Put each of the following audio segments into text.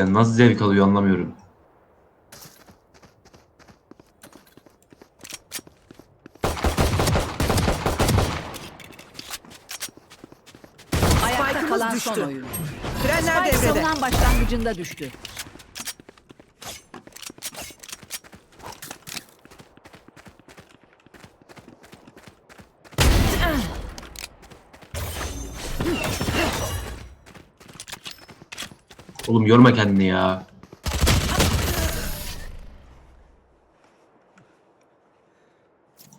Ya nasıl zevk alıyor anlamıyorum. Ayakta kalan son oyuncu. Frenler Spike devrede. savunan başlangıcında düştü. Oğlum yorma kendini ya.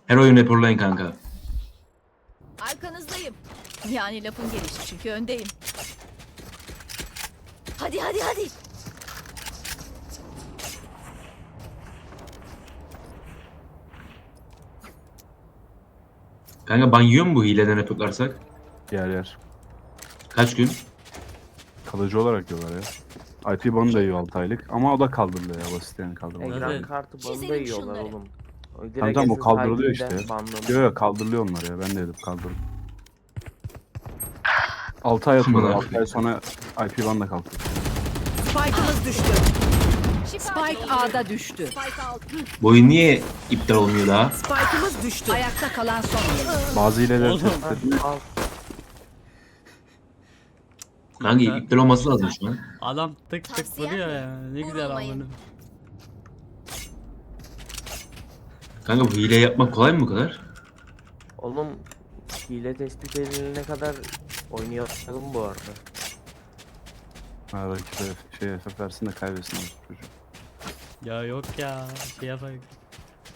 Her oyun raporlayın kanka. Arkanızdayım. Yani lafın gelişi çünkü öndeyim. Hadi hadi hadi. Kanka ban yiyor mu bu hileden raporlarsak? Yer yer. Kaç gün? Kalıcı olarak diyorlar ya. IP banı da yiyor 6 aylık ama o da kaldırılıyor ya basit yani kaldırmalı. Ekran Evet. kartı banı da Çizelim yiyorlar şunları. oğlum. O direkt Tamam tamam o kaldırılıyor işte. banlamış. Yok yok kaldırılıyor onlar ya ben de dedim kaldırın. 6 ay Aman 6 ay sonra IP ban da kalkıyor. Spike'ımız düştü. Spike A'da düştü. Spike alt. Bu oyun niye iptal olmuyor daha? Spike'ımız düştü. Ayakta kalan son. Bazı hileler Oğlum. Al. Kanka iptal olması lazım şu an. Adam tık tık Tavsiyem vuruyor mi? ya. Ne güzel Vurulmayın. amına. Kanka bu hile yapmak kolay mı bu kadar? Oğlum hile tespit edilene kadar oynayalım bu arada. Ha rakibe şey FF versin de kaybetsin çocuk. Ya yok ya. Şey yapayım.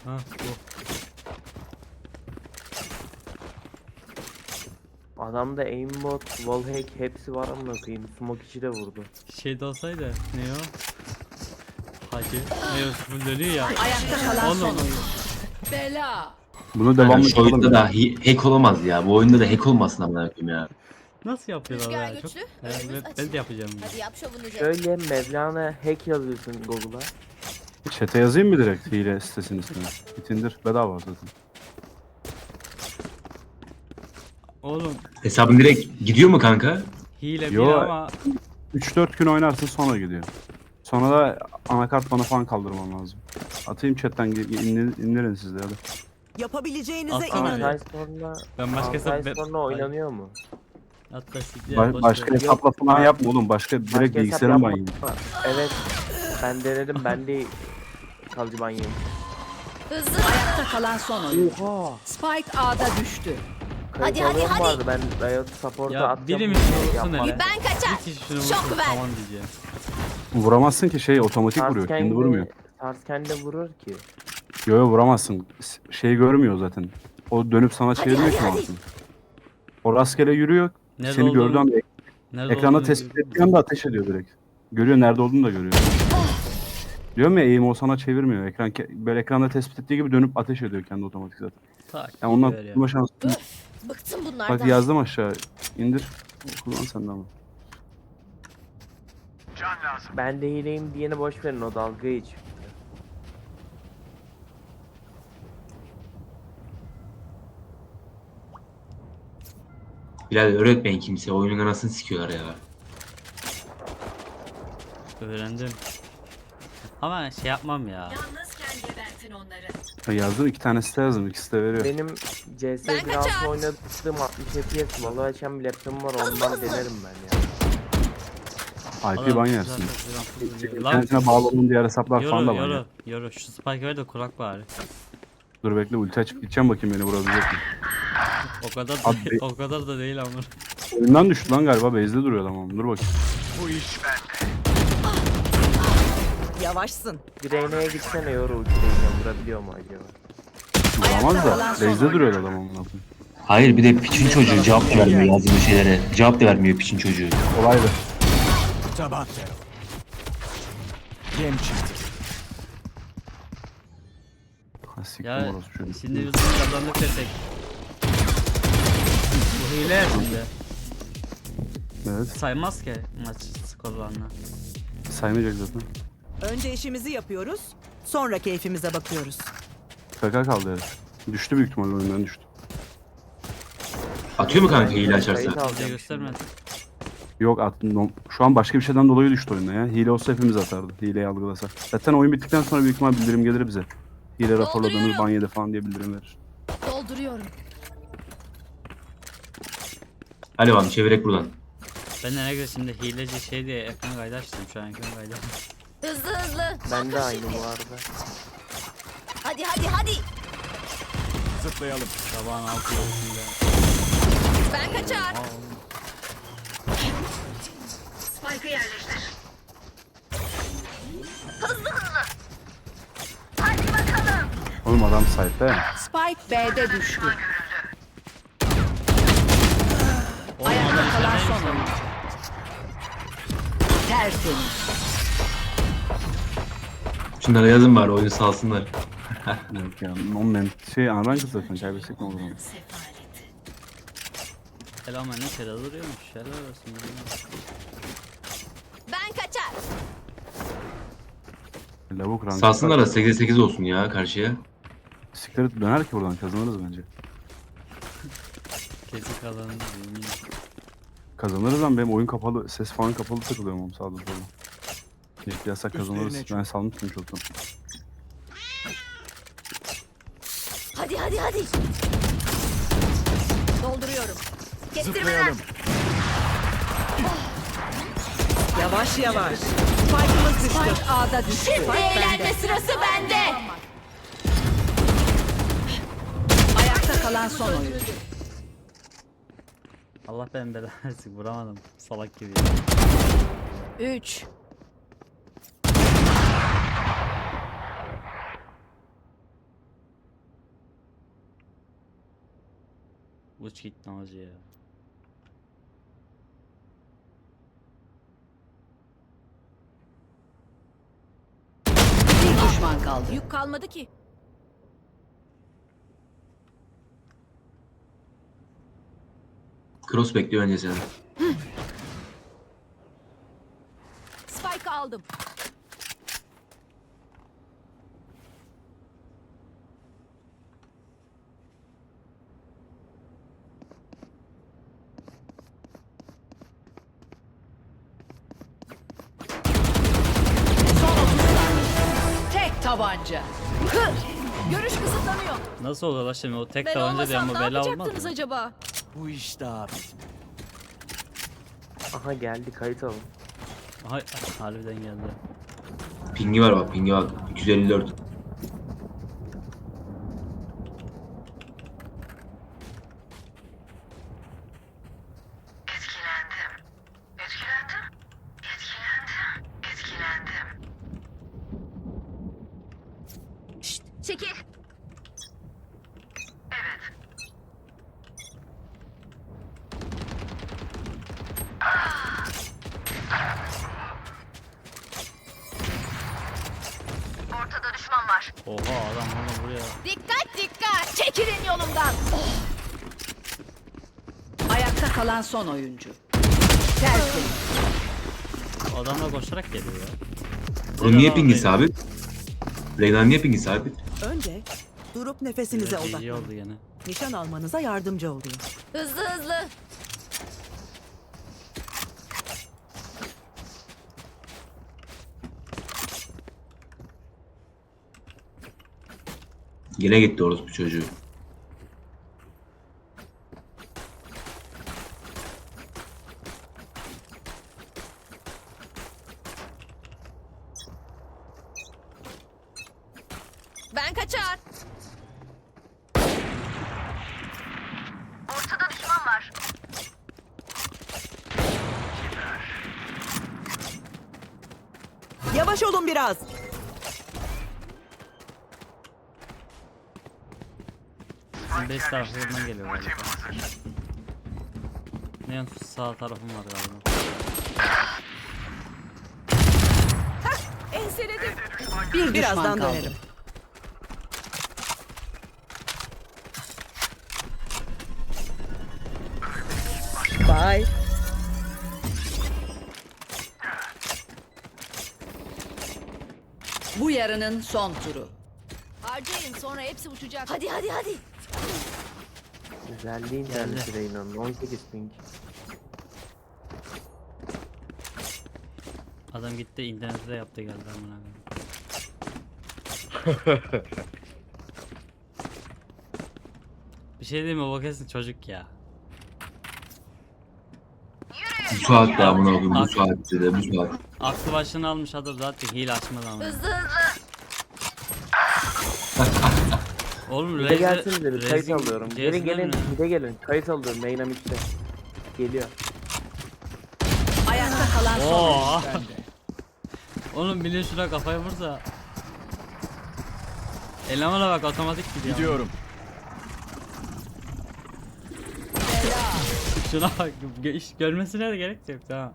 Ha bu. Adamda aimbot, wallhack hepsi var amına koyayım. Smoke içi de vurdu. Şeyde olsaydı ne o? Hacı. Ne o full dönüyor ya. Ayakta kalan son. Bela. Bunu Kanka devamlı şu oyunda da hi- hack olamaz ya. Bu oyunda da hack olmasın amına koyayım ya. Nasıl yapıyorlar Rüzgar ya? Çok... güçlü, önümüz ben, ben açık. de yapacağım. bunu. Hadi yap şovunu Jet. Şöyle Mevlana hack yazıyorsun Google'a. Chat'e yazayım mı direkt hile sitesinin ismini? Bitindir bedava zaten. Oğlum Hesabın direkt gidiyor mu kanka? hile Yo. ama 3-4 gün oynarsın sonra gidiyor. Sonra da anakart bana falan kaldırman lazım. Atayım chatten indir, indirin siz de hadi. Yapabileceğinize Atsana inanın. ya. 6 ay sonra, ben başka 6 ay hesap... sonra oynanıyor mu? Siktir Ba- başka hesapla falan yapma oğlum. Başka direkt Başka hesap bilgisayarın yapma. Evet. Ben denedim ben de kalıcı ban yedim. Hızlı. Ayakta kalan son oyuncu. Oha. Spike A'da düştü. Hadi, hadi, hadi. vardı ben Riot Support'a Ya atacağım. biri mi vursun? Ben kaçar. Bir kişi şunu Şok vursun ver. tamam diyeceğim. Vuramazsın ki şey otomatik Tars vuruyor. Kendi kendi, vurmuyor. Tars kendi vurur ki. Yo yo vuramazsın. S- Şey görmüyor zaten. O dönüp sana Hadi, çevirmiyor hadi, ki hadi. mouse'unu. O rastgele yürüyor. Nerede seni olduğunu- gördüğü anda ek- Nerede ekranda olduğunu tespit bilmiyorum. ettiği anda ateş ediyor direkt. Görüyor nerede olduğunu da görüyor. Diyorum ya eğim o sana çevirmiyor. Ekran ke- böyle ekranda tespit ettiği gibi dönüp ateş ediyor kendi otomatik zaten. Tak, Yani ondan gidiver ya. kurtulma şansı. Bıktım bunlardan. Bak yazdım aşağı. İndir. Kullan sen de ama. Ben de hileyim diyeni boş verin o dalgayı hiç. Bilal öğretmeyin kimseye. Oyunun anasını sikiyorlar ya. Öğrendim. Ama şey yapmam ya. Ha, yazdım iki tanesi de yazdım. İkisi de veriyor. Benim CS Ben biraz kaçar. oynadığım 60 FPS Valo açan bir laptopum var ondan denerim ben ya. IP Adam ban yersin. Lan bağlı olduğun diğer hesaplar falan yoru da var. ya. yoru yoru şu spike ver de kurak bari. Dur bekle ulti açıp gideceğim bakayım beni vurabilecek mi? O kadar da, Abi- o kadar da değil ama. Oyundan düştü lan galiba base'de duruyor tamam. Dur bakayım. Yavaşsın. Direğine gitsene yoru ultileyeceğim vurabiliyor mu acaba? Vuramaz da base'de duruyor adam amına koyayım. Hayır bir de piçin çocuğu cevap da vermiyor yazdığım şeylere. Cevap da vermiyor piçin çocuğu. Olaydı. Ha siktim Ya orası şöyle. şimdi biz bunu kazandık desek. Bu hile şimdi. Evet Saymaz ki maç skorlarını. saymayacak zaten. Önce işimizi yapıyoruz. Sonra keyfimize bakıyoruz. KK kaldı herif. Düştü büyük ihtimalle oyundan düştü. Atıyor mu kanka hile açarsa? Kayıt alacağım göstermedi. Yok attım. Şu an başka bir şeyden dolayı düştü oyuna ya. Hile olsa hepimiz atardı. Hileyi algılasa. Zaten oyun bittikten sonra büyük ihtimal bildirim gelir bize. Hile raporladığınız Dolduruyorum. ban yedi falan diye bildirim verir. Dolduruyorum. Hadi bakalım çevirek buradan. Ben de ne güzel şimdi hileci şey diye ekran kaydı açtım şu an ekran kaydı. Hızlı hızlı. Ben de Bakın aynı şimdi. bu arada. Hadi hadi hadi. Sabahın altı yaşında. Ben kaçar. Oğlum adam sahipte ya. Spike B'de düştü. Ayakta adam kalan son oyuncu. Tertemiz. Şunlara yazın bari oyunu salsınlar. Yok ya. Moment şey anadan kız zaten kaybetsek ne olur ama. Selam anne içeride duruyormuş. Helal olsun. Ben kaçar. Lavuk rank. Salsınlar da 8'e 8 olsun ya karşıya. Siktir döner ki buradan kazanırız bence. Kesin eminim. Kazanırız lan benim oyun kapalı, ses falan kapalı takılıyorum oğlum sağda solda. İlk yasak kazanırız. Ben salmıştım çoktan. Hadi hadi hadi. Dolduruyorum. Kestirmeler. Yavaş yavaş. Spike'ımız düştü. Spike A'da düştü. Şimdi eğlenme sırası bende. Ayakta kalan son oyuncu. Allah ben belanı versin vuramadım. Salak gibi. 3 Uç git namazı ya. Bir düşman kaldı. Yük kalmadı ki. Cross bekliyor önce seni. Spike aldım. Son 30 saniye. Tek tabanca. Hı! Görüş kısıtlanıyor. Nasıl olur şimdi o tek Ben tabanca diye olmasam ama ne bela olmaz yapacaktınız acaba? Aha geldi kayıt alın. Aha harbiden geldi. Pingi var bak pingi var. 254. Oha adam bunu buraya. Dikkat dikkat. Çekilin yolumdan. Ayakta kalan son oyuncu. Tertemiz. Adamla koşarak geliyor ya. Bunun niye pingi sabit? Reynan niye pingi sabit? Önce durup nefesinize Evet, iyi odaklanın. oldu gene. Nişan almanıza yardımcı oluyor. Hızlı hızlı. Yine gitti orospu çocuğu. Ben kaçar. Yavaş olun biraz. Base tarafından geliyor galiba. Neon sağ tarafım var galiba. Enseledim. Bir Birazdan kaldı. dönerim. Bye. Bu yarının son turu. Harcayın sonra hepsi uçacak. Hadi hadi hadi. Güzeldi interneti Reyna'nın 18 ping. Adam gitti internette de yaptı geldi amına koyayım. Bir şey diyeyim mi o kesin çocuk ya. Bu saatte amına koyayım bu saatte de bu saat. Aklı başını almış adam zaten hile açmadı ama. Hızlı hızlı. Oğlum Bir de Rezil- gelsiniz de bir kayıt alıyorum. Gelin gelin mi? bir de gelin. Kayıt alıyorum. Neyna mitte. Geliyor. Ayakta kalan son Oo. Oğlum bilin şuna kafayı vursa. Elemana bak otomatik gidiyor. Gidiyorum. Şuna bak iş görmesine de gerek yok ha.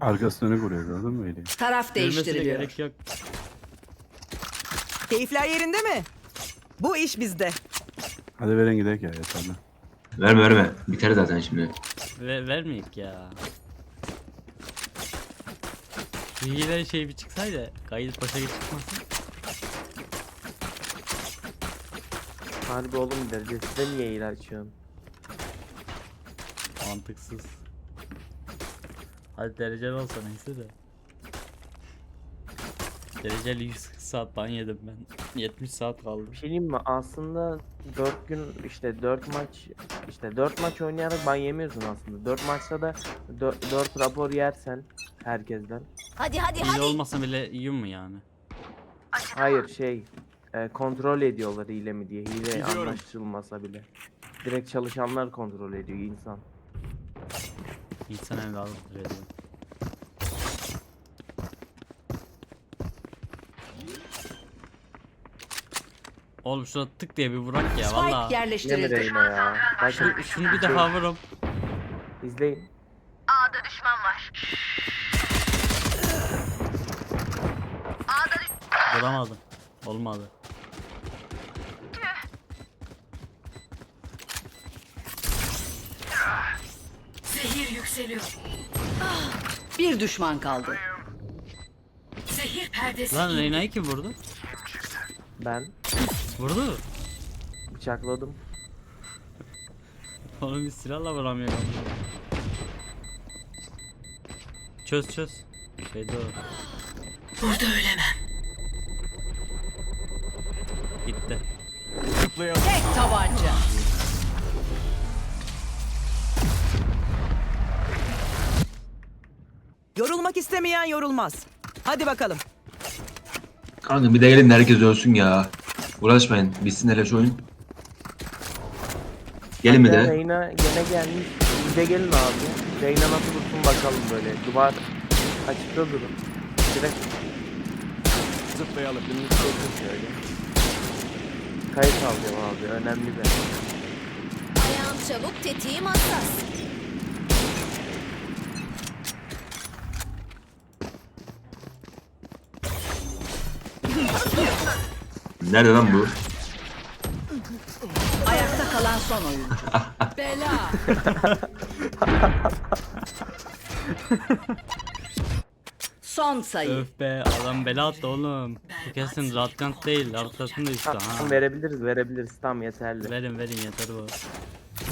Arkası dönük vuruyor gördün mü öyle? Taraf Görmesine değiştiriliyor. gerek yok. Keyifler yerinde mi? Bu iş bizde. Hadi verin gidelim ya yeter lan. Verme verme. Biter zaten şimdi. Ve vermeyik ya. Bir hile şey bir çıksaydı kayıt başa geç çıkmasın. Harbi oğlum derecesinde niye hile açıyorsun? Mantıksız. Hadi dereceli olsa neyse de. Dereceli 140 saat ban yedim ben. 70 saat kaldı. Bir şey diyeyim mi? Aslında 4 gün işte 4 maç işte 4 maç oynayarak ban yemiyorsun aslında. 4 maçta da 4 rapor yersen herkesten. Hadi hadi hadi. olmasa bile yiyor mu yani? Hayır şey e, kontrol ediyorlar hile mi diye. Hile Gidiyorum. anlaşılmasa bile. Direkt çalışanlar kontrol ediyor insan. İnsan evladıdır ediyor. Oğlum şuna tık diye bir vurak ya Spike valla. Yine mi yerleştirildi. Ya? Bak Şunu, şunu bir defa vururum. izleyin. Vuramadım. Olmadı. Zehir yükseliyor. Bir düşman kaldı. Zehir perdesi. Lan Reyna'yı kim vurdu? Ben Vurdu. bıçakladım. Oğlum bir silahla vuramıyor. Çöz çöz. Şeyde o. Burada ölemem. Gitti. Zıplayalım. Tek tabanca. Yorulmak istemeyen yorulmaz. Hadi bakalım. Kanka bir de gelin herkes ölsün ya. Uğraşmayın. Bitsin hele şu oyun. Gelin Ya de. Reyna gene gelmiş. Bir de gelin abi. Reyna nasıl dursun bakalım böyle. Duvar açıkta durun. Direkt Zıplayalım. dümdüz çekin şöyle. Kayıt alacağım abi. Önemli bir. Ayağım çabuk tetiğim hassas. Nerede lan bu? Ayakta kalan son oyuncu. Bela. Son sayı. Öf be adam bela attı oğlum. Bu kesin Ratkant değil. Arkasında işte ha. Tamam verebiliriz verebiliriz. Tamam yeterli. Verin verin yeter bu.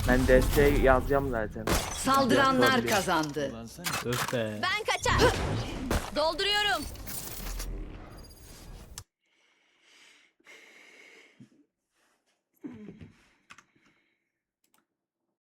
Ben desteği yazacağım zaten. Saldıranlar kazandı. Öf be. Ben kaçar.